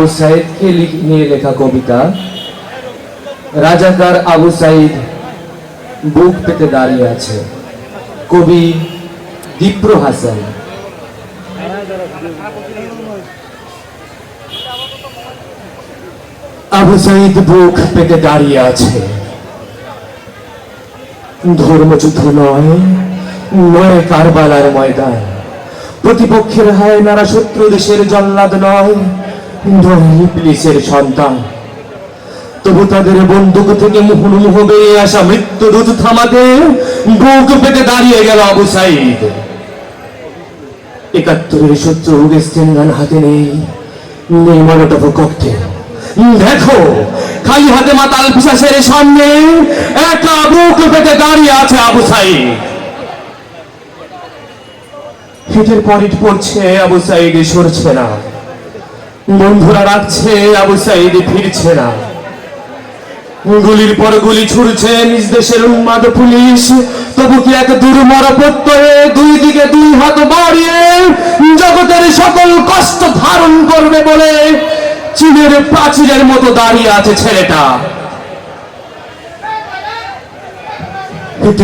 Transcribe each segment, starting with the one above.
আবু সাইদকে নিয়ে লেখা কবিতা? রাজাকার আবু সাইদ বুক পেতে দাঁড়িয়ে আছে। কবি দীপ্র হাসান। আবু সাইদ বুক পেতে দাঁড়িয়ে আছে। ধর্মযুদ্ধ নয় নয় কারবালার ময়দান। প্রতিপক্ষের হায় নারা শত্রু দেশের জল্লাদ নয়। ইবলিসের সন্তান। তবু তাদের বন্দুক থেকে মুহুর্মুহ বেরিয়ে আসা মৃত্যু দূত থামাতে বুক পেতে দাঁড়িয়ে গেল আবু সাইদ। একাত্তরের শত্রু গান হাতে নেই। নেই মনোটফ ককটেল দেখো, খালি হাতে মাতাল পিসাসের সামনে একা বুক পেতে দাঁড়িয়ে আছে আবু সাইদ। হিটের পর ইট পড়ছে, আবু সাইদ সরছে না। বন্ধুরা রাখছে, আবু সাইদ ফিরছে না। গুলির পর গুলি ছুড়ছে নিজ দেশের উন্মাদ পুলিশ। তবু কি এক দুর্মর প্রত্যয়ে দুই দিকে দুই হাত বাড়িয়ে জগতের সকল কষ্ট ধারণ করবে বলে চীনের প্রাচীরের মতো দাঁড়িয়ে আছে ছেলেটা?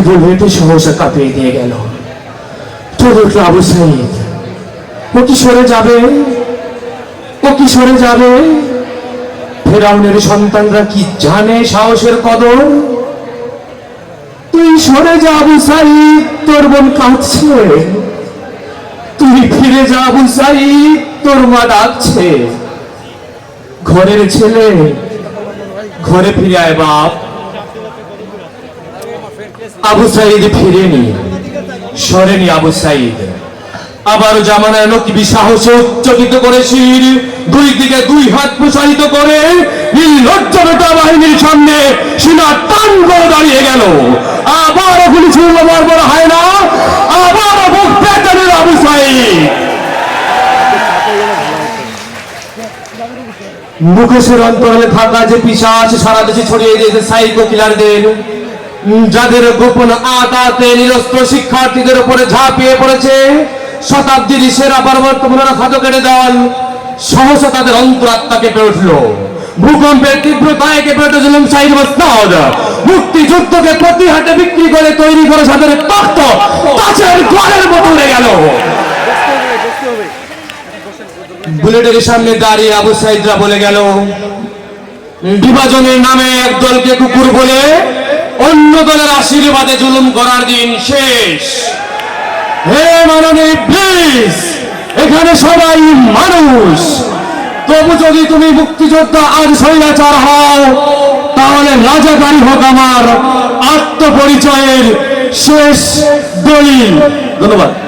বলে হেঁটে সহসা কাঁপিয়ে দিয়ে গেল। চলে উঠল আবু সাইদ। ও কি সরে যাবে? ও কি সরে যাবে? ফেরাউনের সন্তানরা কি জানে সাহসের কদর? তুই সরে যা আবু সাইদ, তোর বোন কাঁদছে। তুই ফিরে যা আবু সাইদ, তোর মা ডাকছে। ঘরের ছেলে, ঘরে ফিরে আয় বাপ। আবু সাইদ ফিরেনি, সরেনি আবু সাইদ। আবার জামানায় নকিবি সাহসে উচ্চকিত করে শির। দুই দিকে দুই হাত প্রসারিত করে নির্লজ্জ বেটা বাহিনীর সামনে সীমা টান করে দাঁড়িয়ে গেল। আবার গুলি ছুড়ল বড় হয় না। আবার বুক নিল আবু সাইদ। মুখোশের অন্তরালে থাকা যে পিসাচ সারা দেশে ছড়িয়ে দিয়েছে সাইকো কিলারদের যাদের গোপন আদাতে নিরস্ত্র শিক্ষার্থীদের উপরে ঝাঁপিয়ে পড়েছে। শতাব্দীর সেরা পার্বত্যমূলরা খাদ্য কেটে দল সহসা তাদের অন্তরাত্মা কেঁপে উঠল। ভূকম্পের তীব্রতায় কেঁপে উঠে জুলুম সাইড মসনাদ মুক্তিযুদ্ধকে প্রতি হাটে বিক্রি করে তৈরি করে সাদের তক্ত তাছের গড়ের মতো উড়ে গেল। বুলেটের সামনে দাঁড়িয়ে আবু সাইদরা বলে গেল, বিভাজনের নামে এক দলকে কুকুর বলে অন্য দলের আশীর্বাদে জুলুম করার দিন শেষ। হে মাননীয় প্লিজ এখানে সবাই মানুষ। তবু যদি তুমি মুক্তিযোদ্ধা আর শৈলাচার হও, তাহলে রাজাকারী হোক আমার আত্মপরিচয়ের শেষ দলিল। ধন্যবাদ।